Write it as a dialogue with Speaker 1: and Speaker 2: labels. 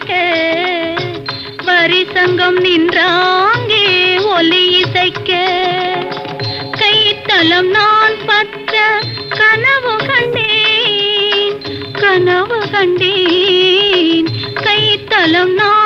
Speaker 1: சொலிக்க வரிசங்கம் நின்றாங்கே ஒலி இசைக்க. கைத்தளம் நான் பற்ற கனவு கண்டேன் கனவு கண்டேன். கைத்தளம் நான்